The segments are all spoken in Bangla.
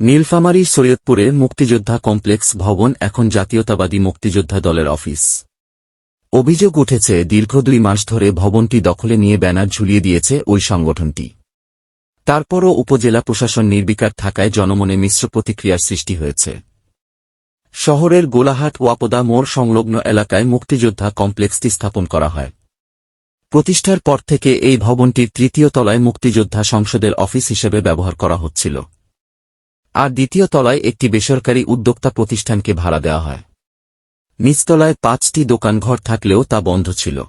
নীলফামারী সৈয়দপুরে মুক্তিযোদ্ধা কমপ্লেক্স ভবন, এখন জাতীয়তাবাদী মুক্তিযোদ্ধা দলের অফিস। অভিযোগ উঠেছে, দীর্ঘ দুই মাস ধরে ভবনটি দখলে নিয়ে ব্যানার ঝুলিয়ে দিয়েছে ওই সংগঠনটি। তারপরও উপজেলা প্রশাসন নির্বিকার থাকায় জনমনে মিশ্র প্রতিক্রিয়ার সৃষ্টি হয়েছে। শহরের গোলাহাট ওয়াপদা মোড় সংলগ্ন এলাকায় মুক্তিযোদ্ধা কমপ্লেক্সটি স্থাপন করা হয়। প্রতিষ্ঠার পর থেকে এই ভবনটির তৃতীয় তলায় মুক্তিযোদ্ধা সংসদের অফিস হিসেবে ব্যবহার করা হচ্ছিল। আর দ্বিতীয় তলায় একটি বেসরকারি উদ্যোক্তা প্রতিষ্ঠানকে ভাড়া দেওয়া হয়। নিচতলায় পাঁচটি দোকানঘর থাকলেও তা বন্ধ ছিল।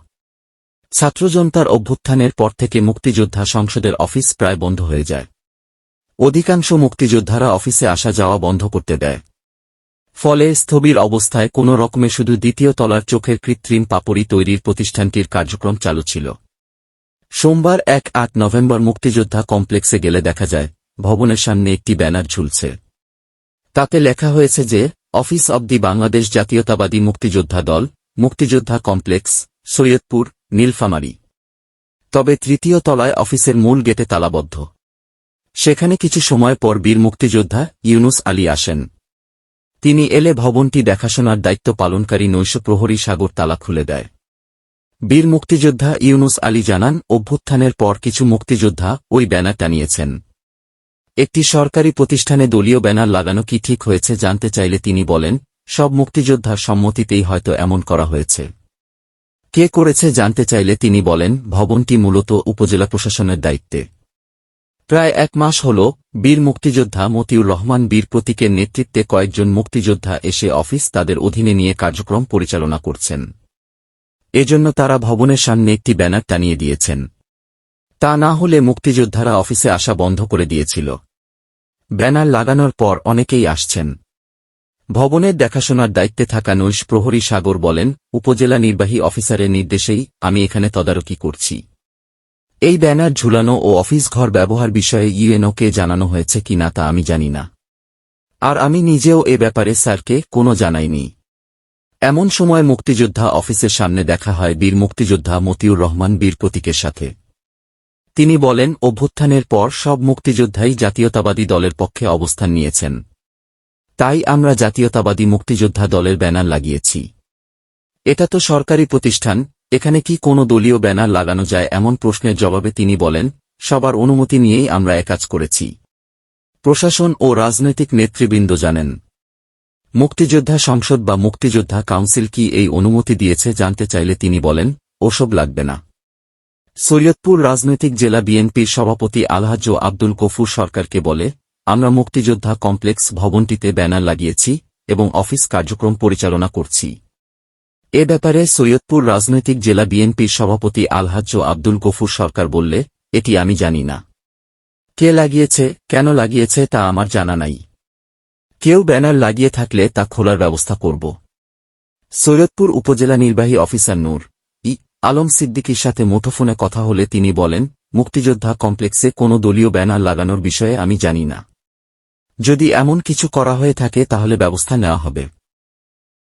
ছাত্রজনতার অভ্যুত্থানের পর থেকে মুক্তিযোদ্ধা সংসদের অফিস প্রায় বন্ধ হয়ে যায়। অধিকাংশ মুক্তিযোদ্ধারা অফিসে আসা যাওয়া বন্ধ করতে দেয়। ফলে স্থবির অবস্থায় কোনো রকমে শুধু দ্বিতীয় তলার চোখের কৃত্রিম পাপড়ি তৈরির প্রতিষ্ঠানটির কার্যক্রম চালু ছিল। সোমবার এক আট নভেম্বর মুক্তিযোদ্ধা কমপ্লেক্সে গেলে দেখা যায় ভবনের সামনে একটি ব্যানার ঝুলছে। তাতে লেখা হয়েছে যে, অফিস অব দি বাংলাদেশ জাতীয়তাবাদী মুক্তিযোদ্ধা দল, মুক্তিযোদ্ধা কমপ্লেক্স, সৈয়দপুর, নীলফামারী। তবে তৃতীয় তলায় অফিসের মূল গেটে তালাবদ্ধ। সেখানে কিছু সময় পর বীর মুক্তিযোদ্ধা ইউনুস আলী আসেন। তিনি এলে ভবনটি দেখাশোনার দায়িত্ব পালনকারী নৈশ প্রহরী সাগর তালা খুলে দেয়। বীর মুক্তিযোদ্ধা ইউনুস আলী জানান, অভ্যুত্থানের পর কিছু মুক্তিযোদ্ধা ওই ব্যানার টানিয়েছেন। একটি সরকারি প্রতিষ্ঠানে দলীয় ব্যানার লাগানো কি ঠিক হয়েছে জানতে চাইলে তিনি বলেন, সব মুক্তিযোদ্ধার সম্মতিতেই হয়তো এমন করা হয়েছে। কে করেছে জানতে চাইলে তিনি বলেন, ভবনটি মূলত উপজেলা প্রশাসনের দায়িত্বে। প্রায় এক মাস হল, বীর মুক্তিযোদ্ধা মতিউর রহমান বীর প্রতীকের নেতৃত্বে কয়েকজন মুক্তিযোদ্ধা এসে অফিস তাদের অধীনে নিয়ে কার্যক্রম পরিচালনা করছেন। এজন্য তারা ভবনের সামনে একটি ব্যানার টানিয়ে দিয়েছেন। তা না হলে মুক্তিযোদ্ধারা অফিসে আসা বন্ধ করে দিয়েছিল। ব্যানার লাগানোর পর অনেকেই আসছেন। ভবনের দেখাশোনার দায়িত্বে থাকা নৈশ প্রহরী সাগর বলেন, উপজেলা নির্বাহী অফিসারের নির্দেশেই আমি এখানে তদারকি করছি। এই ব্যানার ঝুলানো ও অফিস ঘর ব্যবহার বিষয়ে ইউএনওকে জানানো হয়েছে কিনা তা আমি জানি না। আর আমি নিজেও এ ব্যাপারে স্যারকে কোনো জানাইনি। এমন সময় মুক্তিযোদ্ধা অফিসের সামনে দেখা হয় বীর মুক্তিযোদ্ধা মতিউর রহমান বীর প্রতীকের সাথে। তিনি বলেন, অভ্যুত্থানের পর সব মুক্তিযোদ্ধাই জাতীয়তাবাদী দলের পক্ষে অবস্থান নিয়েছেন। তাই আমরা জাতীয়তাবাদী মুক্তিযোদ্ধা দলের ব্যানার লাগিয়েছি। এটা তো সরকারি প্রতিষ্ঠান, এখানে কি কোনো দলীয় ব্যানার লাগানো যায় এমন প্রশ্নের জবাবে তিনি বলেন, সবার অনুমতি নিয়েই আমরা একাজ করেছি। প্রশাসন ও রাজনৈতিক নেতৃবৃন্দ জানেন। মুক্তিযোদ্ধা সংসদ বা মুক্তিযোদ্ধা কাউন্সিল কি এই অনুমতি দিয়েছে জানতে চাইলে তিনি বলেন, ওসব লাগবে না। সৈয়দপুর রাজনৈতিক জেলা বিএনপির সভাপতি আলহাজ আব্দুল কফুর সরকারকে বলে, আমরা মুক্তিযোদ্ধা কমপ্লেক্স ভবনটিতে ব্যানার লাগিয়েছি এবং অফিস কার্যক্রম পরিচালনা করছি। এ ব্যাপারে সৈয়দপুর রাজনৈতিক জেলা বিএনপির সভাপতি আলহাজ আব্দুল গফুর সরকার বললে, এটি আমি জানি না। কে লাগিয়েছে, কেন লাগিয়েছে তা আমার জানা নাই। কেউ ব্যানার লাগিয়ে থাকলে তা খোলার ব্যবস্থা করব। সৈয়দপুর উপজেলা নির্বাহী অফিসার নূর আলম সিদ্দিকীর সাথে মুঠোফোনে কথা হলে তিনি বলেন, মুক্তিযোদ্ধা কমপ্লেক্সে কোনো দলীয় ব্যানার লাগানোর বিষয়ে আমি জানি না। যদি এমন কিছু করা হয়ে থাকে তাহলে ব্যবস্থা নেওয়া হবে।